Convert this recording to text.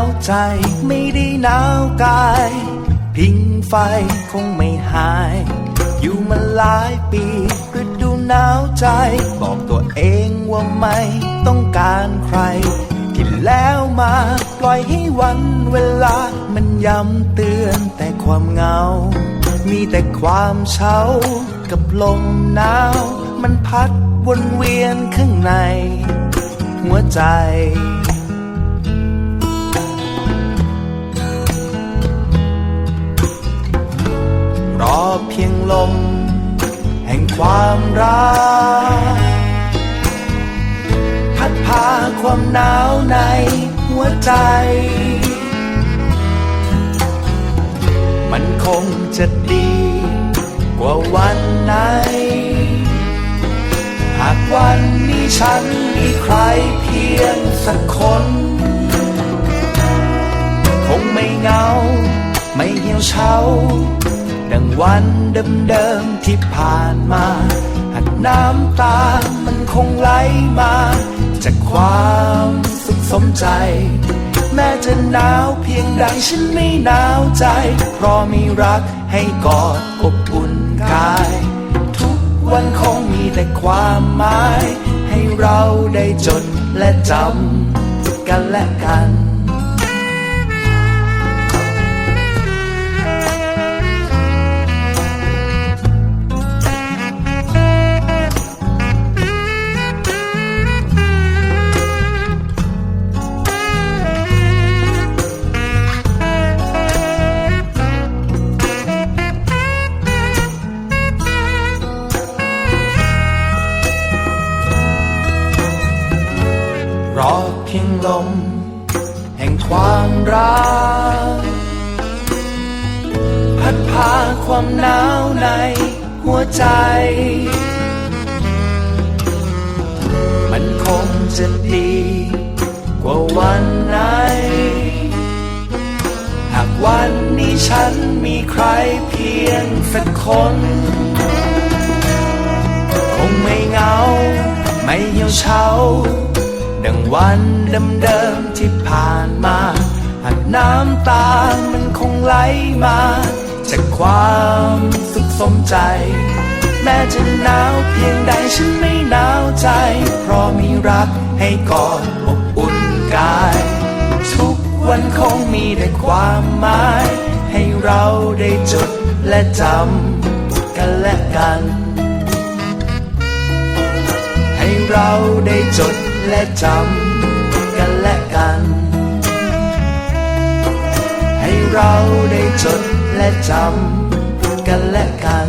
าะมันหนาวใจไม่ได้หนาวกาย พิงไฟคงไม่หาย อยู่มาหลายปีฤดูหนาวใจ บอกตัวเองว่าไม่ต้องการใคร ที่แล้วมาปล่อยให้วันเวลา มันย้ำเตือนแต่ความเหงา มีแต่ความเช้ากับลมหนาว มันพัดวนเวียนข้างใน หัวใจ พียงลม แห่งความรัก พัดพาความหนาวในหัวใจ มันคงจะดีกว่าวันไหน หากวันนี้ฉันมีใครเพียงสักคน คงไม่เหงา ไม่เหี่ยวเฉา ดังวันเดิมๆที่ผ่านมาหากน้ำตามันคงไหลมา จากความสุขสมใจ แม้จะหนาวเพียงใดฉันไม่หนาวใจ เพราะมีรักให้กอดอบอุ่นกาย ทุกวันคงมีแต่ความหมาย ให้เราได้จดและจำกันและกัน รอเพียงลม แห่งความรัก พัดพาความหนาวในหัวใจ มันคงจะดีกว่าวันไหน หากวันนี้ฉันมีใครเพียงสักคน คงไม่เหงา ไม่เหี่ยวเฉา ดังวันเดิมๆที่ผ่านมาหากน้ำตามันคงไหลมา จากความสุขสมใจ แม้จะหนาวเพียงใดฉันไม่หนาวใจ เพราะมีรักให้กอดอบอุ่นกาย ทุกวันคงมีแต่ความหมาย ให้เราได้จดและจำกันและ และจำกันและกัน ให้เราได้จดและจำกันและกัน